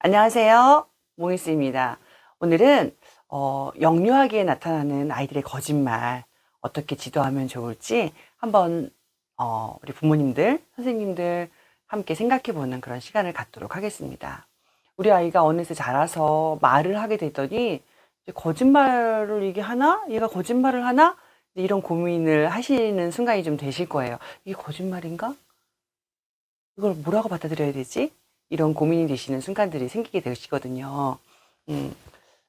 안녕하세요. 모이스입니다. 오늘은 어, 영유하게 나타나는 아이들의 거짓말 어떻게 지도하면 좋을지 한번 어, 우리 부모님들, 선생님들 함께 생각해 보는 그런 시간을 갖도록 하겠습니다. 우리 아이가 어느새 자라서 말을 하게 되더니 거짓말을 이게 하나? 얘가 거짓말을 하나? 이런 고민을 하시는 순간이 좀 되실 거예요. 이게 거짓말인가? 이걸 뭐라고 받아들여야 되지? 이런 고민이 되시는 순간들이 생기게 되시거든요. 음,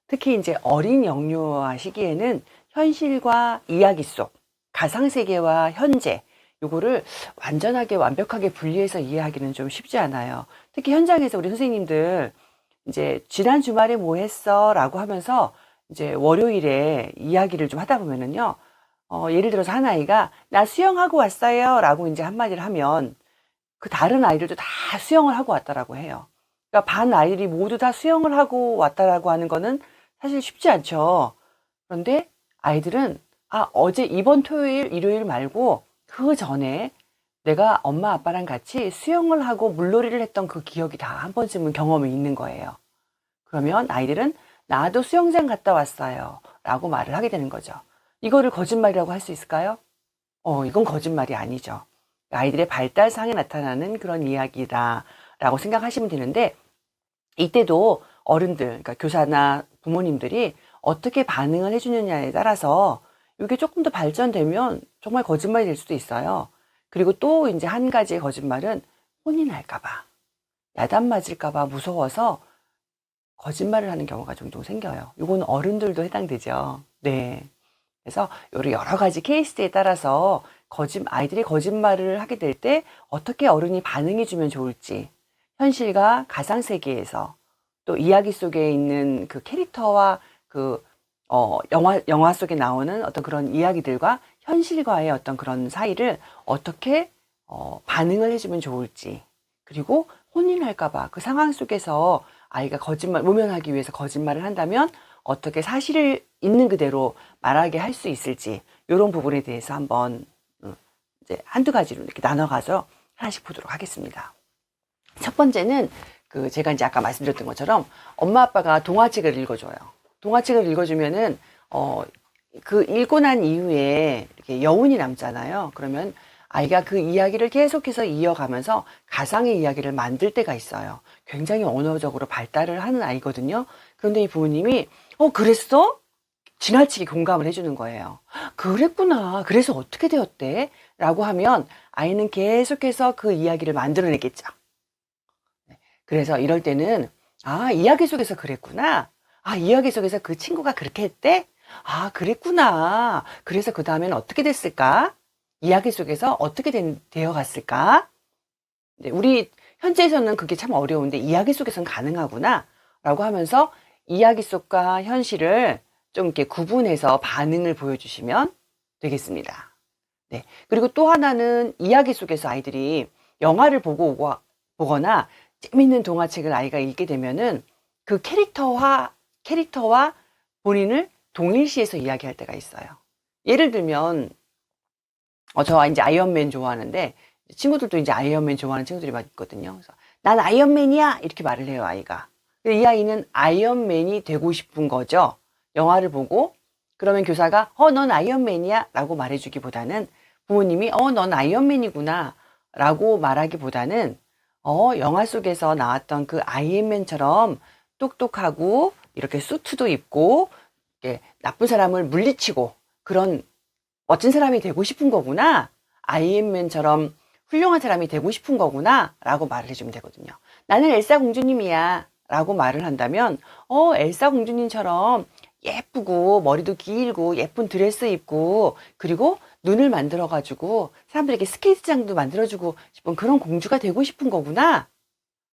특히 이제 어린 영유아 시기에는 현실과 이야기 속, 가상세계와 현재, 요거를 완전하게 완벽하게 분리해서 이해하기는 좀 쉽지 않아요. 특히 현장에서 우리 선생님들 이제 지난 주말에 뭐 했어? 라고 하면서 이제 월요일에 이야기를 좀 하다 보면은요, 어, 예를 들어서 한 아이가 나 수영하고 왔어요. 라고 이제 한마디를 하면 그 다른 아이들도 다 수영을 하고 왔다라고 해요. 그러니까 반 아이들이 모두 다 수영을 하고 왔다라고 하는 거는 사실 쉽지 않죠. 그런데 아이들은 아, 어제 이번 토요일, 일요일 말고 그 전에 내가 엄마 아빠랑 같이 수영을 하고 물놀이를 했던 그 기억이 다 한 번쯤은 경험이 있는 거예요. 그러면 아이들은 나도 수영장 갔다 왔어요. 라고 말을 하게 되는 거죠. 이거를 거짓말이라고 할 수 있을까요? 어, 이건 거짓말이 아니죠. 아이들의 발달상에 나타나는 그런 이야기다라고 생각하시면 되는데 이때도 어른들, 그러니까 교사나 부모님들이 어떻게 반응을 해주느냐에 따라서 이게 조금 더 발전되면 정말 거짓말이 될 수도 있어요. 그리고 또 이제 한 가지의 거짓말은 혼이 날까봐, 야단 맞을까봐 무서워서 거짓말을 하는 경우가 종종 생겨요. 이건 어른들도 해당되죠. 네. 그래서 요런 여러 가지 케이스에 따라서 거짓 아이들이 거짓말을 하게 될 때 어떻게 어른이 반응해 주면 좋을지 현실과 가상 세계에서 또 이야기 속에 있는 그 캐릭터와 그 어, 영화 영화 속에 나오는 어떤 그런 이야기들과 현실과의 어떤 그런 사이를 어떻게 어, 반응을 해주면 좋을지 그리고 혼인할까봐 그 상황 속에서 아이가 거짓말 모면하기 위해서 거짓말을 한다면 어떻게 사실을 있는 그대로 말하게 할 수 있을지 이런 부분에 대해서 한번 음, 이제 한두 가지로 이렇게 나눠가서 하나씩 보도록 하겠습니다. 첫 번째는 그 제가 이제 아까 말씀드렸던 것처럼 엄마 아빠가 동화책을 읽어줘요. 동화책을 읽어주면은 어 그 읽고 난 이후에 이렇게 여운이 남잖아요. 그러면 아이가 그 이야기를 계속해서 이어가면서 가상의 이야기를 만들 때가 있어요. 굉장히 언어적으로 발달을 하는 아이거든요. 그런데 이 부모님이 어 그랬어? 지나치게 공감을 해주는 거예요. 그랬구나. 그래서 어떻게 되었대? 라고 하면 아이는 계속해서 그 이야기를 만들어내겠죠. 네. 그래서 이럴 때는 아 이야기 속에서 그랬구나. 아 이야기 속에서 그 친구가 그렇게 했대? 아 그랬구나. 그래서 그 다음에는 어떻게 됐을까? 이야기 속에서 어떻게 된, 되어 갔을까? 네, 우리 현재에서는 그게 참 어려운데 이야기 속에서는 가능하구나. 라고 하면서 이야기 속과 현실을 좀 이렇게 구분해서 반응을 보여주시면 되겠습니다. 네. 그리고 또 하나는 이야기 속에서 아이들이 영화를 보고 오고, 보거나 재밌는 동화책을 아이가 읽게 되면은 그 캐릭터와, 캐릭터와 본인을 동일시해서 이야기할 때가 있어요. 예를 들면, 어, 저 이제 아이언맨 좋아하는데 친구들도 이제 아이언맨 좋아하는 친구들이 많 있거든요. 그래서 난 아이언맨이야! 이렇게 말을 해요, 아이가. 이 아이는 아이언맨이 되고 싶은 거죠. 영화를 보고 그러면 교사가 어, 넌 아이언맨이야 라고 말해주기보다는 부모님이 어, 넌 아이언맨이구나 라고 말하기보다는 어, 영화 속에서 나왔던 그 아이언맨처럼 똑똑하고 이렇게 수트도 입고 나쁜 사람을 물리치고 그런 멋진 사람이 되고 싶은 거구나. 아이언맨처럼 훌륭한 사람이 되고 싶은 거구나. 라고 말을 해주면 되거든요. 나는 엘사 공주님이야. 라고 말을 한다면, 어, 엘사 공주님처럼 예쁘고, 머리도 길고, 예쁜 드레스 입고, 그리고 눈을 만들어 가지고, 사람들에게 스케이트장도 만들어 주고 싶은 그런 공주가 되고 싶은 거구나.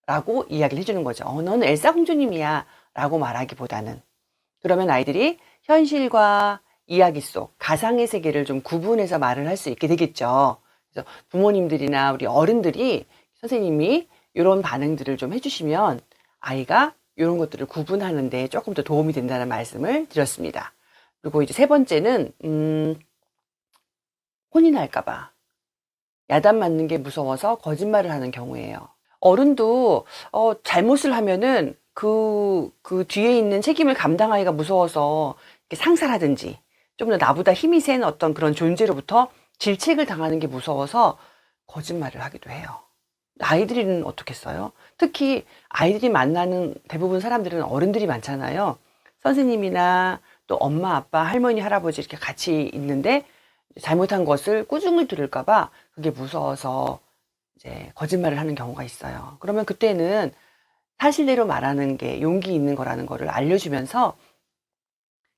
라고 이야기를 해주는 거죠. 어, 너는 엘사 공주님이야. 라고 말하기보다는. 그러면 아이들이 현실과 이야기 속 가상의 세계를 좀 구분해서 말을 할 수 있게 되겠죠. 그래서 부모님들이나 우리 어른들이 선생님이 이런 반응들을 좀 해주시면 아이가 이런 것들을 구분하는데 조금 더 도움이 된다는 말씀을 드렸습니다. 그리고 이제 세 번째는 음, 혼이 날까봐 야단 맞는 게 무서워서 거짓말을 하는 경우예요. 어른도 어, 잘못을 하면은 그, 그 뒤에 있는 책임을 감당하기가 무서워서 상사라든지 좀 더 나보다 힘이 센 어떤 그런 존재로부터 질책을 당하는 게 무서워서 거짓말을 하기도 해요. 아이들은 어떻겠어요? 특히 아이들이 만나는 대부분 사람들은 어른들이 많잖아요. 선생님이나 또 엄마, 아빠, 할머니, 할아버지 이렇게 같이 있는데 잘못한 것을 꾸중을 들을까봐 그게 무서워서 이제 거짓말을 하는 경우가 있어요. 그러면 그때는 사실대로 말하는 게 용기 있는 거라는 거를 알려주면서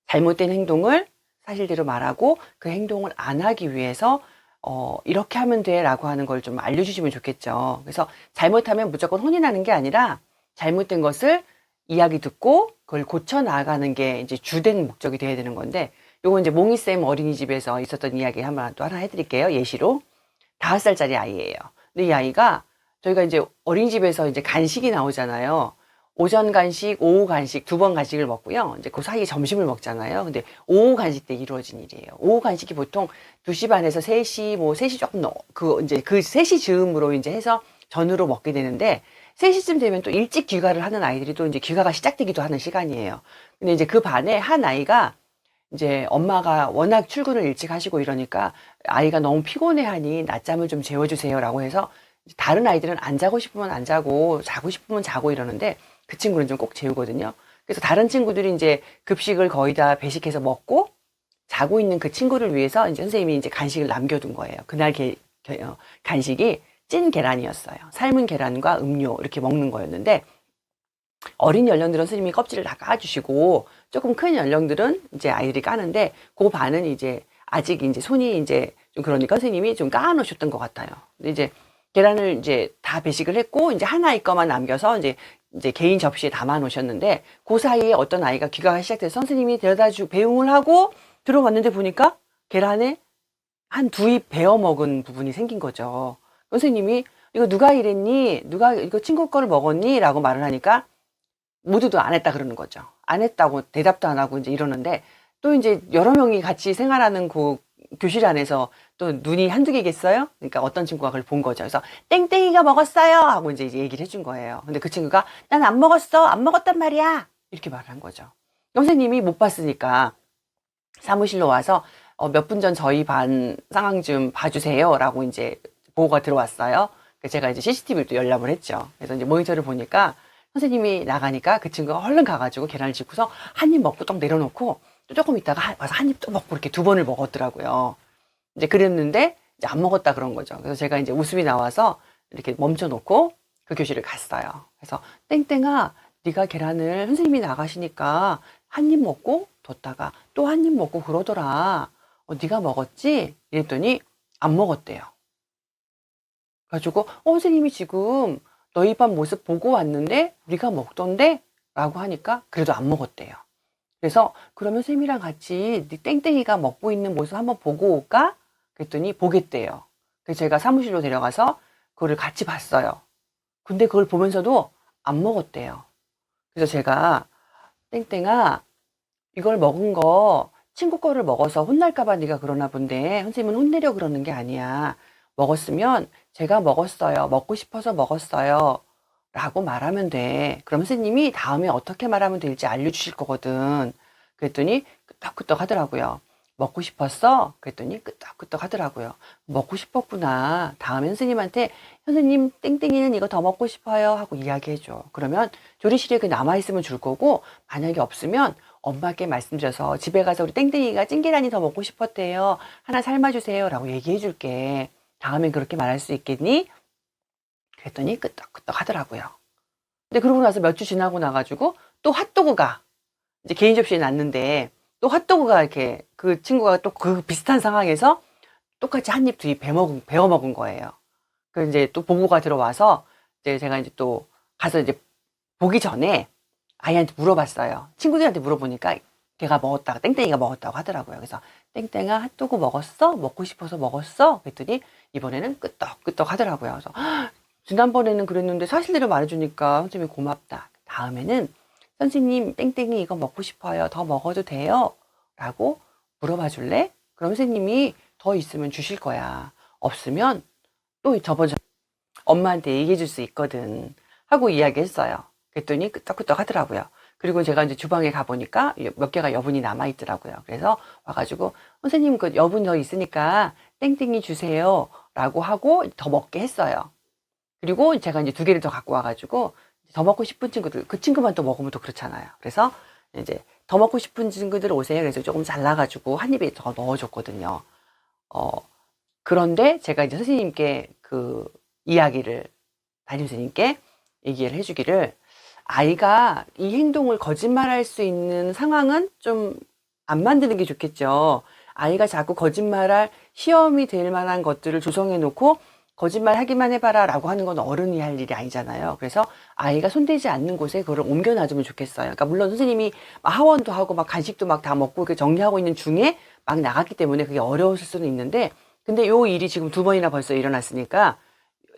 잘못된 행동을 사실대로 말하고 그 행동을 안 하기 위해서 어, 이렇게 하면 돼 라고 하는 걸 좀 알려주시면 좋겠죠. 그래서 잘못하면 무조건 혼이 나는 게 아니라 잘못된 것을 이야기 듣고 그걸 고쳐 나가는 게 이제 주된 목적이 돼야 되는 건데 요거 이제 몽이쌤 어린이집에서 있었던 이야기 한번 또 하나 해드릴게요. 예시로. 다섯 살짜리 아이예요. 근데 이 아이가 저희가 이제 어린이집에서 이제 간식이 나오잖아요. 오전 간식, 오후 간식 두 번 간식을 먹고요. 이제 그 사이에 점심을 먹잖아요. 근데 오후 간식 때 이루어진 일이에요. 오후 간식이 보통 2시 반에서 3시, 뭐 3시 조금 넘, 그 이제 그 3시 즈음으로 이제 해서 전후로 먹게 되는데 3시쯤 되면 또 일찍 귀가를 하는 아이들이 또 이제 귀가가 시작되기도 하는 시간이에요. 근데 이제 그 반에 한 아이가 이제 엄마가 워낙 출근을 일찍 하시고 이러니까 아이가 너무 피곤해하니 낮잠을 좀 재워주세요라고 해서 다른 아이들은 안 자고 싶으면 안 자고 자고 싶으면 자고 이러는데 그 친구는 좀 꼭 재우거든요. 그래서 다른 친구들이 이제 급식을 거의 다 배식해서 먹고 자고 있는 그 친구를 위해서 이제 선생님이 이제 간식을 남겨둔 거예요. 그날 게, 게- 어, 간식이 찐 계란이었어요. 삶은 계란과 음료 이렇게 먹는 거였는데 어린 연령들은 선생님이 껍질을 다 까주시고 조금 큰 연령들은 이제 아이들이 까는데 그 반은 이제 아직 이제 손이 이제 좀 그러니까 선생님이 좀 까놓으셨던 것 같아요. 근데 이제 계란을 이제 다 배식을 했고 이제 하나의 거만 남겨서 이제 이제 개인 접시에 담아 놓으셨는데 그 사이에 어떤 아이가 귀가가 시작돼서 선생님이 데려다 주 배웅을 하고 들어갔는데 보니까 계란에 한 두 입 베어 먹은 부분이 생긴 거죠. 선생님이 이거 누가 이랬니? 누가 이거 친구 거를 먹었니? 라고 말을 하니까 모두도 안 했다 그러는 거죠. 안 했다고 대답도 안 하고 이제 이러는데 또 이제 여러 명이 같이 생활하는 그 교실 안에서 또 눈이 한두 개겠어요? 그러니까 어떤 친구가 그걸 본 거죠. 그래서 땡땡이가 먹었어요! 하고 이제 얘기를 해준 거예요. 근데 그 친구가 난 안 먹었어! 안 먹었단 말이야! 이렇게 말을 한 거죠. 선생님이 못 봤으니까 사무실로 와서 어, 몇 분 전 저희 반 상황 좀 봐주세요. 라고 이제 보고가 들어왔어요. 제가 이제 CCTV를 또 열람을 했죠. 그래서 이제 모니터를 보니까 선생님이 나가니까 그 친구가 얼른 가가지고 계란을 집고서 한 입 먹고 딱 내려놓고 또 조금 있다가 한- 와서 한 입 또 먹고 이렇게 두 번을 먹었더라고요. 이제 그랬는데 이제 안 먹었다 그런 거죠. 그래서 제가 이제 웃음이 나와서 이렇게 멈춰놓고 그 교실을 갔어요. 그래서 땡땡아, 네가 계란을 선생님이 나가시니까 한 입 먹고 뒀다가 또 한 입 먹고 그러더라. 어, 네가 먹었지? 이랬더니 안 먹었대요. 그래가지고 어, 선생님이 지금 너희 반 모습 보고 왔는데 우리가 먹던데? 라고 하니까 그래도 안 먹었대요. 그래서 그러면 쌤이랑 같이 네 땡땡이가 먹고 있는 모습 한번 보고 올까? 그랬더니 보겠대요. 그래서 제가 사무실로 데려가서 그거를 같이 봤어요. 근데 그걸 보면서도 안 먹었대요. 그래서 제가 땡땡아 이걸 먹은 거 친구 거를 먹어서 혼날까봐 네가 그러나 본데 선생님은 혼내려 그러는 게 아니야. 먹었으면 제가 먹었어요. 먹고 싶어서 먹었어요. 라고 말하면 돼. 그럼 선생님이 다음에 어떻게 말하면 될지 알려주실 거거든. 그랬더니 끄떡끄떡 하더라고요. 먹고 싶었어? 그랬더니 끄떡끄떡 하더라고요. 먹고 싶었구나. 다음에 선생님한테 선생님 땡땡이는 이거 더 먹고 싶어요 하고 이야기해줘. 그러면 조리실에 그 남아있으면 줄 거고 만약에 없으면 엄마께 말씀드려서 집에 가서 우리 땡땡이가 찐계란이 더 먹고 싶었대요. 하나 삶아주세요 라고 얘기해 줄게. 다음엔 그렇게 말할 수 있겠니? 그랬더니 끄떡끄떡 하더라고요. 근데 그러고 나서 몇 주 지나고 나가지고 또 핫도그가 이제 개인 접시에 놨는데 또 핫도그가 이렇게 그 친구가 또 그 비슷한 상황에서 똑같이 한 입 두입 배먹은, 배워 먹은 거예요. 그 이제 또 보고가 들어와서 이제 제가 이제 또 가서 이제 보기 전에 아이한테 물어봤어요. 친구들한테 물어보니까 걔가 먹었다가 땡땡이가 먹었다고 하더라고요. 그래서 땡땡아 핫도그 먹었어? 먹고 싶어서 먹었어? 그랬더니 이번에는 끄떡끄떡 하더라고요. 그래서 "헉, 지난번에는 그랬는데 사실대로 말해주니까 선생님이 고맙다. 다음에는 선생님 땡땡이 이거 먹고 싶어요. 더 먹어도 돼요? 라고 물어봐 줄래? 그럼 선생님이 더 있으면 주실 거야. 없으면 또 저번 엄마한테 얘기해 줄 수 있거든. 하고 이야기했어요. 그랬더니 끄떡끄떡 하더라고요. 그리고 제가 이제 주방에 가보니까 몇 개가 여분이 남아있더라고요. 그래서 와가지고, 선생님 그 여분 더 있으니까 땡땡이 주세요. 라고 하고 더 먹게 했어요. 그리고 제가 이제 두 개를 더 갖고 와가지고 더 먹고 싶은 친구들, 그 친구만 또 먹으면 또 그렇잖아요. 그래서 이제 더 먹고 싶은 친구들 오세요. 그래서 조금 잘라가지고 한 입에 더 넣어줬거든요. 어, 그런데 제가 이제 선생님께 그 이야기를, 담임 선생님께 얘기를 해주기를 아이가 이 행동을 거짓말할 수 있는 상황은 좀 안 만드는 게 좋겠죠. 아이가 자꾸 거짓말할 시험이 될 만한 것들을 조성해 놓고 거짓말 하기만 해봐라 라고 하는 건 어른이 할 일이 아니잖아요. 그래서 아이가 손대지 않는 곳에 그걸 옮겨 놔주면 좋겠어요. 그러니까 물론 선생님이 막 하원도 하고 막 간식도 막 다 먹고 이렇게 정리하고 있는 중에 막 나갔기 때문에 그게 어려웠을 수는 있는데 근데 요 일이 지금 두 번이나 벌써 일어났으니까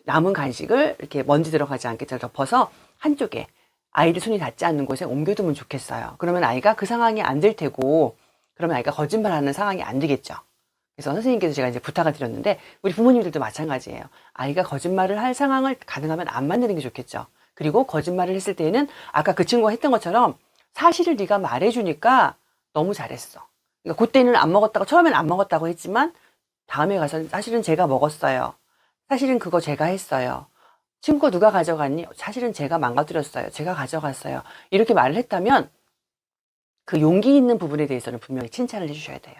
남은 간식을 이렇게 먼지 들어가지 않게 잘 덮어서 한쪽에 아이들 손이 닿지 않는 곳에 옮겨두면 좋겠어요. 그러면 아이가 그 상황이 안 될 테고, 그러면 아이가 거짓말하는 상황이 안 되겠죠. 그래서 선생님께서 제가 이제 부탁을 드렸는데, 우리 부모님들도 마찬가지예요. 아이가 거짓말을 할 상황을 가능하면 안 만드는 게 좋겠죠. 그리고 거짓말을 했을 때에는 아까 그 친구가 했던 것처럼 사실을 네가 말해주니까 너무 잘했어. 그러니까 그때는 안 먹었다고, 처음엔 안 먹었다고 했지만, 다음에 가서 사실은 제가 먹었어요. 사실은 그거 제가 했어요. 친구가 누가 가져갔니? 사실은 제가 망가뜨렸어요. 제가 가져갔어요. 이렇게 말을 했다면 그 용기 있는 부분에 대해서는 분명히 칭찬을 해주셔야 돼요.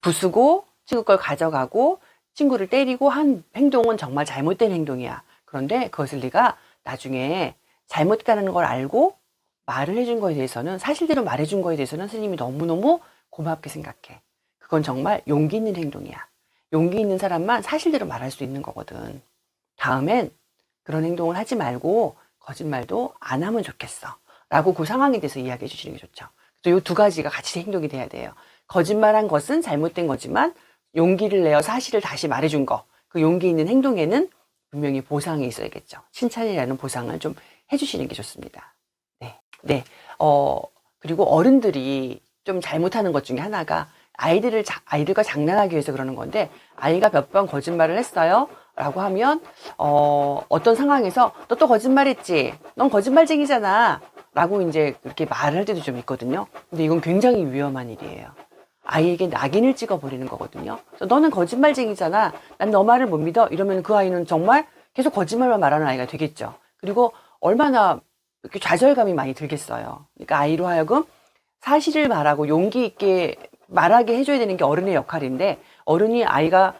부수고 친구 걸 가져가고 친구를 때리고 한 행동은 정말 잘못된 행동이야. 그런데 그것을 네가 나중에 잘못했다는 걸 알고 말을 해준 거에 대해서는 사실대로 말해준 거에 대해서는 선생님이 너무너무 고맙게 생각해. 그건 정말 용기 있는 행동이야. 용기 있는 사람만 사실대로 말할 수 있는 거거든. 다음엔 그런 행동을 하지 말고 거짓말도 안 하면 좋겠어. 라고 그 상황에 대해서 이야기해 주시는 게 좋죠. 또이두 가지가 같이 행동이 돼야 돼요. 거짓말한 것은 잘못된 거지만 용기를 내어 사실을 다시 말해준 거. 그 용기 있는 행동에는 분명히 보상이 있어야겠죠. 칭찬이라는 보상을 좀 해주시는 게 좋습니다. 네. 네. 어, 그리고 어른들이 좀 잘못하는 것 중에 하나가 아이들을, 자- 아이들과 장난하기 위해서 그러는 건데, 아이가 몇 번 거짓말을 했어요. 라고 하면, 어, 어떤 상황에서 너 또 거짓말 했지? 넌 거짓말쟁이잖아. 라고 이제 그렇게 말을 할 때도 좀 있거든요. 근데 이건 굉장히 위험한 일이에요. 아이에게 낙인을 찍어버리는 거거든요. 너는 거짓말쟁이잖아. 난 너 말을 못 믿어. 이러면 그 아이는 정말 계속 거짓말만 말하는 아이가 되겠죠. 그리고 얼마나 이렇게 좌절감이 많이 들겠어요. 그러니까 아이로 하여금 사실을 말하고 용기 있게 말하게 해줘야 되는 게 어른의 역할인데 어른이 아이가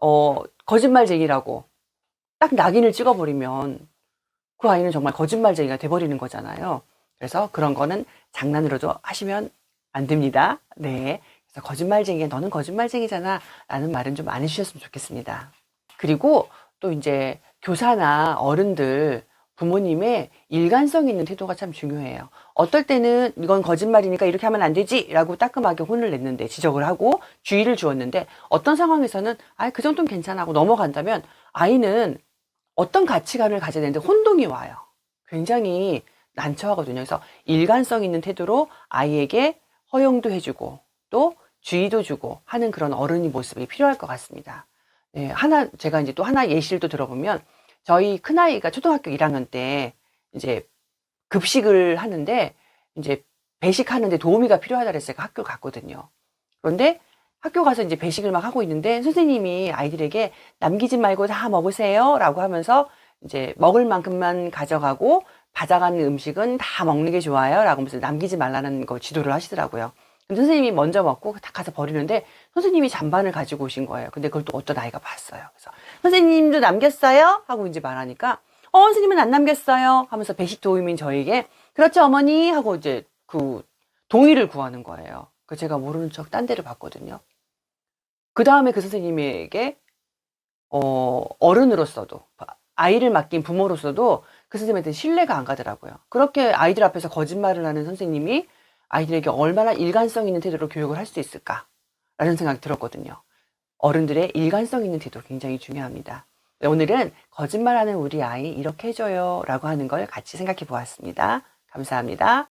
어, 거짓말쟁이라고 딱 낙인을 찍어버리면 그 아이는 정말 거짓말쟁이가 돼버리는 거잖아요. 그래서 그런 거는 장난으로도 하시면 안 됩니다. 네. 그래서 거짓말쟁이, 너는 거짓말쟁이잖아. 라는 말은 좀 안 해주셨으면 좋겠습니다. 그리고 또 이제 교사나 어른들, 부모님의 일관성 있는 태도가 참 중요해요. 어떨 때는 이건 거짓말이니까 이렇게 하면 안 되지! 라고 따끔하게 혼을 냈는데, 지적을 하고 주의를 주었는데, 어떤 상황에서는, 아, 그 정도는 괜찮아 하고 넘어간다면, 아이는 어떤 가치관을 가져야 되는데 혼동이 와요. 굉장히 난처하거든요. 그래서 일관성 있는 태도로 아이에게 허용도 해주고 또 주의도 주고 하는 그런 어른이 모습이 필요할 것 같습니다. 네, 하나, 제가 이제 또 하나 예시를 또 들어보면 저희 큰아이가 초등학교 1학년 때 이제 급식을 하는데 이제 배식하는데 도우미가 필요하다 그랬어요. 학교 갔거든요. 그런데 학교 가서 이제 배식을 막 하고 있는데 선생님이 아이들에게 남기지 말고 다 먹으세요. 라고 하면서 이제 먹을 만큼만 가져가고 받아가는 음식은 다 먹는 게 좋아요. 라고 하면서 남기지 말라는 거 지도를 하시더라고요. 선생님이 먼저 먹고 다 가서 버리는데 선생님이 잔반을 가지고 오신 거예요. 근데 그걸 또 어떤 아이가 봤어요. 그래서 선생님도 남겼어요? 하고 이제 말하니까 어, 선생님은 안 남겼어요. 하면서 배식 도우미인 저에게 그렇죠, 어머니. 하고 이제 그 동의를 구하는 거예요. 그 제가 모르는 척 딴 데를 봤거든요. 그 다음에 그 선생님에게 어, 어른으로서도 아이를 맡긴 부모로서도 그 선생님한테 신뢰가 안 가더라고요. 그렇게 아이들 앞에서 거짓말을 하는 선생님이 아이들에게 얼마나 일관성 있는 태도로 교육을 할 수 있을까라는 생각이 들었거든요. 어른들의 일관성 있는 태도 굉장히 중요합니다. 네, 오늘은 거짓말하는 우리 아이 이렇게 해줘요 라고 하는 걸 같이 생각해 보았습니다. 감사합니다.